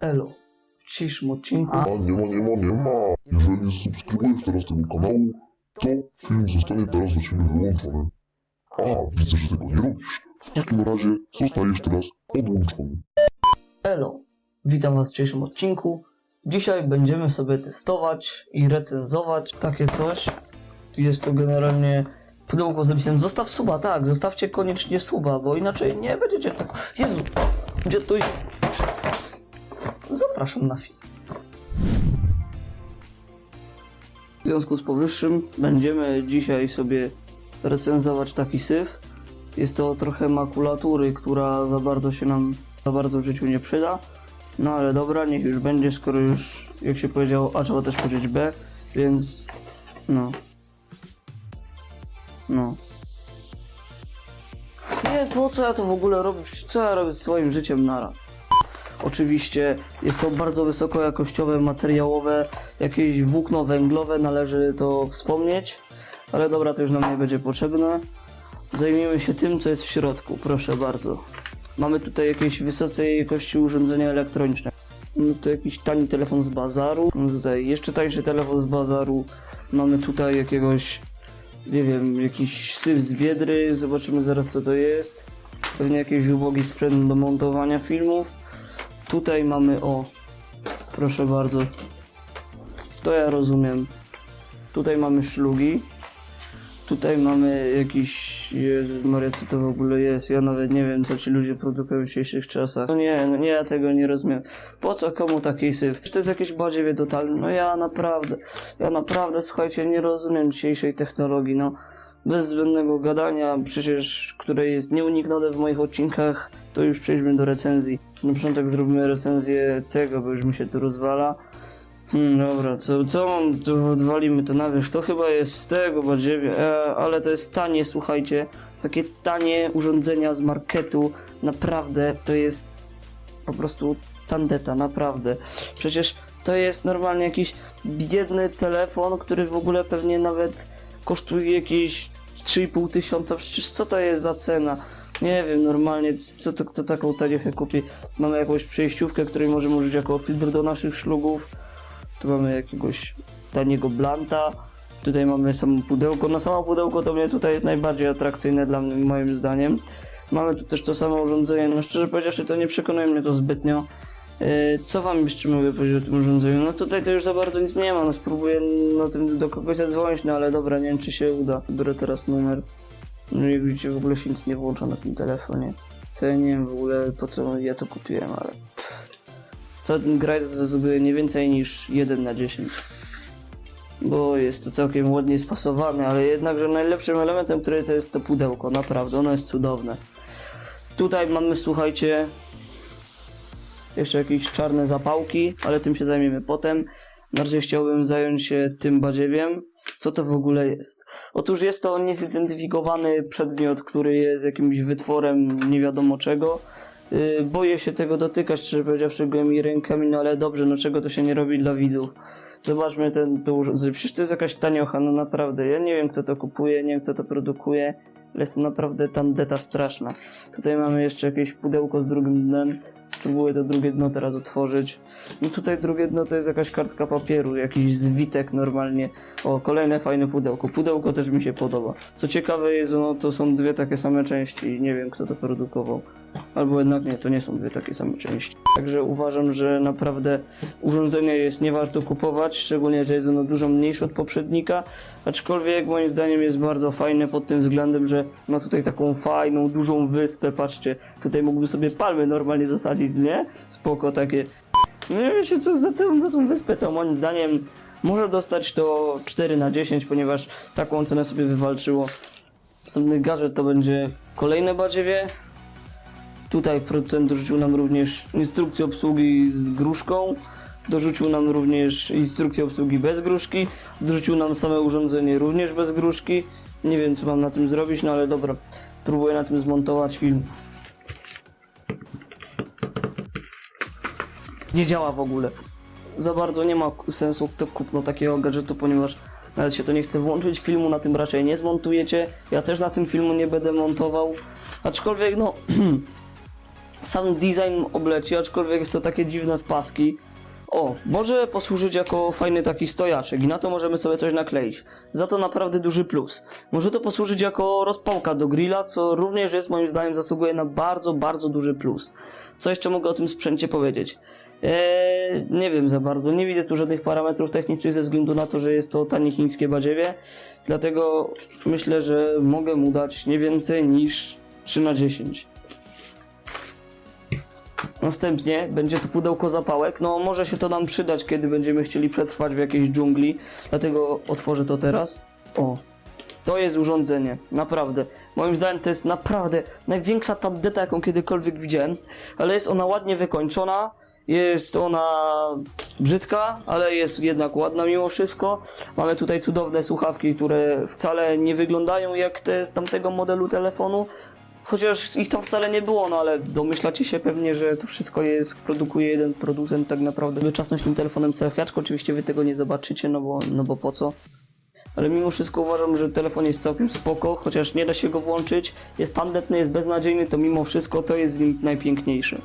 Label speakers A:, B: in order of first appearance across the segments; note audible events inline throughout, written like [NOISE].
A: Elo. W dzisiejszym odcinku
B: A nie ma, nie ma, nie ma. Jeżeli nie zasubskrybujesz teraz tego kanału, to film zostanie teraz dla Ciebie wyłączony. A, widzę, że tego nie robisz. W takim razie zostajesz teraz odłączony.
A: Elo. Witam Was w dzisiejszym odcinku. Dzisiaj będziemy sobie testować i recenzować takie coś. Jest to generalnie pudełko z napisem Zostaw suba, tak, zostawcie koniecznie suba, bo inaczej nie będziecie tak... Jezu, gdzie to jest? Zapraszam na film. W związku z powyższym będziemy dzisiaj sobie recenzować taki syf. Jest to trochę makulatury, która za bardzo się nam za bardzo w życiu nie przyda. No ale dobra, niech już będzie, skoro już, jak się powiedziało, A trzeba też powiedzieć B, więc no. No. Nie, po co ja to w ogóle robię? Co ja robię z swoim życiem nara? Oczywiście jest to bardzo wysokojakościowe, materiałowe, jakieś włókno węglowe, należy to wspomnieć. Ale dobra, to już nam nie będzie potrzebne. Zajmijmy się tym, co jest w środku, proszę bardzo. Mamy tutaj jakieś wysocej jakości urządzenia elektroniczne. Mamy tu jakiś tani telefon z bazaru. Mamy tutaj jeszcze tańszy telefon z bazaru. Mamy tutaj jakiegoś, nie wiem, jakiś syf z biedry. Zobaczymy zaraz co to jest. Pewnie jakiś ubogi sprzęt do montowania filmów. Tutaj mamy, o, proszę bardzo. To ja rozumiem. Tutaj mamy szlugi. Tutaj mamy jakiś. Jezus Maria, co to w ogóle jest? Ja nawet nie wiem, co ci ludzie produkują w dzisiejszych czasach. No nie, no nie, ja tego nie rozumiem. Po co komu taki syf? Czy to jest jakieś badziewie totalne? No ja naprawdę, ja naprawdę, słuchajcie, nie rozumiem dzisiejszej technologii, no. Bez zbędnego gadania, przecież, które jest nieuniknione w moich odcinkach, to już przejdźmy do recenzji. Na początek zróbmy recenzję tego, bo już mi się tu rozwala. Hmm, dobra, co, co mam, to odwalimy to na wierzch. To chyba jest z tego badziewie, e, ale to jest tanie, słuchajcie. Takie tanie urządzenia z marketu, naprawdę, to jest po prostu tandeta, naprawdę. Przecież to jest normalnie jakiś biedny telefon, który w ogóle pewnie nawet kosztuje jakieś 3,5 tysiąca. Przecież co to jest za cena? Nie wiem, normalnie, co to kto taką taniechę kupi? Mamy jakąś przejściówkę, której możemy użyć jako filtr do naszych szlugów. Tu mamy jakiegoś taniego blanta. Tutaj mamy samo pudełko. Na samo pudełko to mnie tutaj jest najbardziej atrakcyjne dla mnie, moim zdaniem. Mamy tu też to samo urządzenie. No szczerze powiedziawszy, to nie przekonuje mnie to zbytnio. Yy, Co wam jeszcze mogę powiedzieć o tym urządzeniu? No tutaj to już za bardzo nic nie ma. No spróbuję na tym do kogoś zadzwonić, no ale dobra, nie wiem czy się uda. Biorę teraz numer. No jak widzicie w ogóle się nic nie włącza na tym telefonie. Co ja nie wiem w ogóle po co ja to kupiłem, ale co ten graj to zasługuje nie więcej niż 1 na 10. Bo jest to całkiem ładnie spasowane, ale jednakże najlepszym elementem, który to jest to pudełko, naprawdę, ono jest cudowne. Tutaj mamy, słuchajcie, jeszcze jakieś czarne zapałki, ale tym się zajmiemy potem. Bardziej chciałbym zająć się tym badziewiem. Co to w ogóle jest? Otóż jest to niezidentyfikowany przedmiot, który jest jakimś wytworem nie wiadomo czego. Yy, boję się tego dotykać, szczerze powiedziawszy, gołymi rękami, no ale dobrze, no czego to się nie robi dla widzów. Zobaczmy ten urządzenie. Przecież to jest jakaś taniocha, no naprawdę. Ja nie wiem, kto to kupuje, nie wiem, kto to produkuje, ale jest to naprawdę tandeta straszna. Tutaj mamy jeszcze jakieś pudełko z drugim dnem. Spróbuję to drugie dno teraz otworzyć. No tutaj drugie dno to jest jakaś kartka papieru, jakiś zwitek normalnie. O, kolejne fajne pudełko. Pudełko też mi się podoba. Co ciekawe jest, no to są dwie takie same części i nie wiem kto to produkował. Albo jednak nie, to nie są dwie takie same części. Także uważam, że naprawdę urządzenie jest nie warto kupować, szczególnie, że jest ono dużo mniejsze od poprzednika, aczkolwiek moim zdaniem jest bardzo fajne pod tym względem, że ma tutaj taką fajną, dużą wyspę, patrzcie, tutaj mógłby sobie palmy normalnie zasadzić, nie? Spoko takie. Nie wiecie co, za tą, za tą wyspę to moim zdaniem może dostać to 4 na 10, ponieważ taką cenę sobie wywalczyło. Następny gadżet to będzie kolejne badziewie, Tutaj producent dorzucił nam również instrukcję obsługi z gruszką. Dorzucił nam również instrukcję obsługi bez gruszki. Dorzucił nam same urządzenie również bez gruszki. Nie wiem co mam na tym zrobić, no ale dobra. Spróbuję na tym zmontować film. Nie działa w ogóle. Za bardzo nie ma sensu to kupno takiego gadżetu, ponieważ nawet się to nie chce włączyć. Filmu na tym raczej nie zmontujecie. Ja też na tym filmu nie będę montował. Aczkolwiek no... [CLEARS THROAT] Sam design obleci, aczkolwiek jest to takie dziwne w paski. O, może posłużyć jako fajny taki stojaczek i na to możemy sobie coś nakleić. Za to naprawdę duży plus. Może to posłużyć jako rozpałka do grilla, co również jest moim zdaniem zasługuje na bardzo, bardzo duży plus. Co jeszcze mogę o tym sprzęcie powiedzieć? Eee, nie wiem za bardzo, nie widzę tu żadnych parametrów technicznych ze względu na to, że jest to tanie chińskie badziewie, dlatego myślę, że mogę mu dać nie więcej niż 3 na 10. Następnie będzie to pudełko zapałek. No, może się to nam przydać, kiedy będziemy chcieli przetrwać w jakiejś dżungli. Dlatego otworzę to teraz. O, to jest urządzenie. Naprawdę. Moim zdaniem to jest naprawdę największa tandeta, jaką kiedykolwiek widziałem. Ale jest ona ładnie wykończona. Jest ona brzydka, ale jest jednak ładna mimo wszystko. Mamy tutaj cudowne słuchawki, które wcale nie wyglądają jak te z tamtego modelu telefonu. Chociaż ich tam wcale nie było, no ale domyślacie się pewnie, że to wszystko jest, produkuje jeden producent tak naprawdę. Wyczasność tym telefonem selfiaczko, oczywiście wy tego nie zobaczycie, no bo, no bo po co? Ale mimo wszystko uważam, że telefon jest całkiem spoko, chociaż nie da się go włączyć, jest tandetny, jest beznadziejny, to mimo wszystko to jest w nim najpiękniejszy.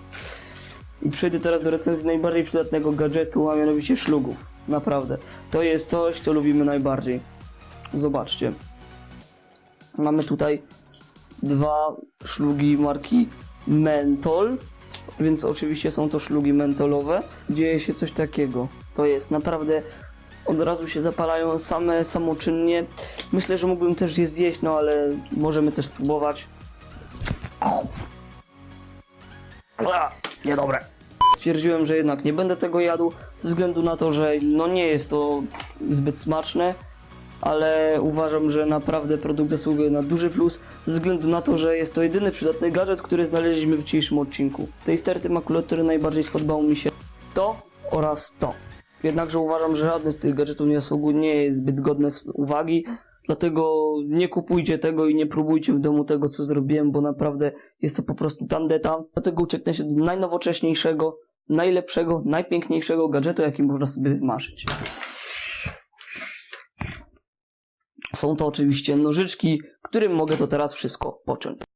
A: I przejdę teraz do recenzji najbardziej przydatnego gadżetu, a mianowicie szlugów. Naprawdę. To jest coś, co lubimy najbardziej. Zobaczcie. Mamy tutaj dwa szlugi marki Mentol, więc oczywiście są to szlugi mentolowe. Dzieje się coś takiego. To jest naprawdę od razu się zapalają same samoczynnie. Myślę, że mógłbym też je zjeść, no ale możemy też spróbować. A, niedobre. Stwierdziłem, że jednak nie będę tego jadł, ze względu na to, że no nie jest to zbyt smaczne, ale uważam, że naprawdę produkt zasługuje na duży plus, ze względu na to, że jest to jedyny przydatny gadżet, który znaleźliśmy w dzisiejszym odcinku. Z tej sterty makulatury najbardziej spodobało mi się to oraz to. Jednakże uważam, że żadny z tych gadżetów nie zasługuje, nie jest zbyt godny sw- uwagi, dlatego nie kupujcie tego i nie próbujcie w domu tego, co zrobiłem, bo naprawdę jest to po prostu tandeta. Dlatego ucieknę się do najnowocześniejszego, najlepszego, najpiękniejszego gadżetu, jaki można sobie wymarzyć. Są to oczywiście nożyczki, którym mogę to teraz wszystko pociąć.